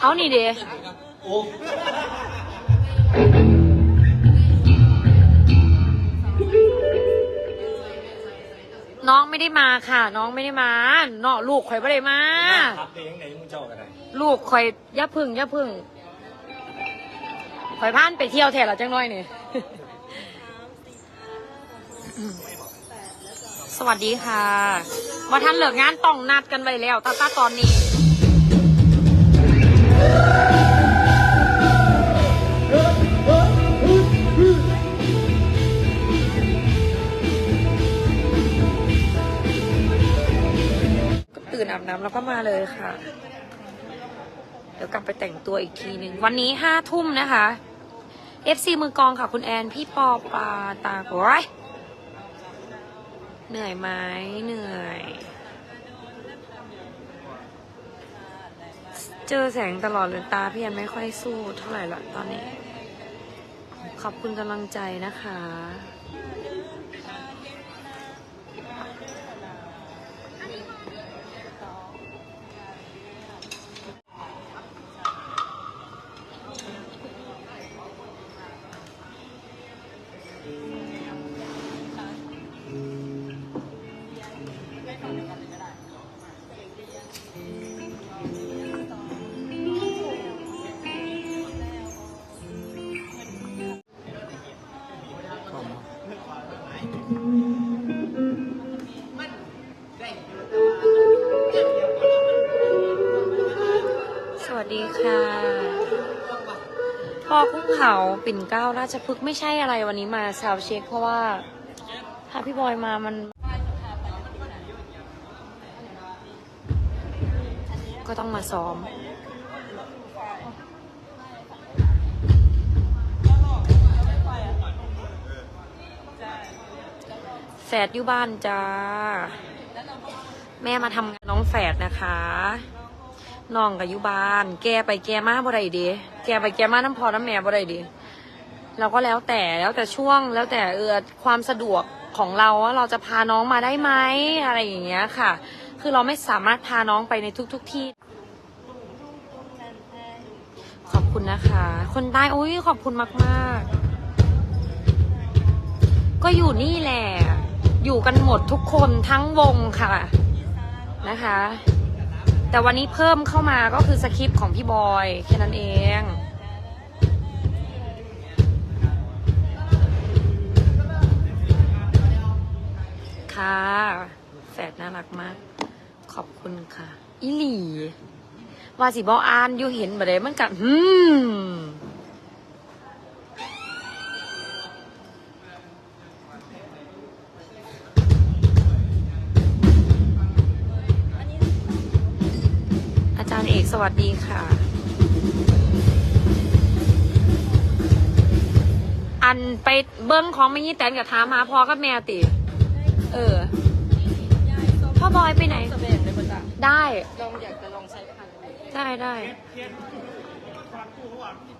เอานี่เดโอ้น้องไม่ได้มาค่ะ น้องไม่ได้มาเนาะลูกข่อยไม่ได้มาครับเองไหนมึงเจ้ากันไหนลูกข่อยอย่าพึ่งอย่าพึ่งข่อยพานไปเที่ยวแถวละจังน้อยนี่สวัสดีค่ะว่าท่านเลิกงานต้องนัดกันไว้แล้วตาตาตอนนี้ก็ ตื่นอาบน้ำแล้วก็มาเลยค่ะ เดี๋ยวกลับไปแต่งตัวอีกทีหนึ่งวันนี้ห้าทุ่มนะคะ FC มือกองค่ะ คุณแอน พี่ปอปาตาโอ้ยเหนื่อยไหมเหนื่อย เจอแสงตลอดเลยตาพี่ยันไม่ค่อยสู้เท่าไหร่ละตอนนี้ ขอบคุณกำลังใจนะคะ พอคุกเขาปิ่นเกล้าราชพฤกษ์ไม่ใช่อะไรวันนี้มาซาวเช็คเพราะว่าถ้าพี่บอยมามัน ก็ต้องมาซ้อม แฝดอยู่บ้านจ้า แม่มาทำงานน้องแฝดนะคะ น้องกับยูบาน แกไปแกมาบ่ได้เดีแกไปแกมาน้ำพอน้ำแม่บ่ได้เดีเราก็แล้วแต่แล้วแต่ช่วงแล้วแต่เออความสะดวกของเราว่าเราจะพาน้องมาได้ไหมอะไรอย่างเงี้ยค่ะ คือเราไม่สามารถพาน้องไปในทุกๆทที่ ขอบคุณนะคะ คนใต้โอ้ยขอบคุณมากๆ ก็อยู่นี่แหละ อยู่กันหมดทุกคนทั้งวงค่ะนะคะ แต่วันนี้เพิ่มเข้ามาก็คือสคริปต์ของพี่บอยแค่นั้นเองค่ะแฝดน่ารักมาก ขอบคุณค่ะ อิหลี ว่าสิบออ่านอยู่เห็นบ่ได้มันกัหืม จารย์เอกสวัสดีค่ะ อันไปเบิ้งของไม่ยี่แตนกับถามหาพ่อกับแม่ติ เออ พ่อบอยไปไหนสเปนเลยปะจ๊ะได้ ลองอยากจะลองใช้พันธุ์ได้ได้เพี้ยนฟังกูเขาว่า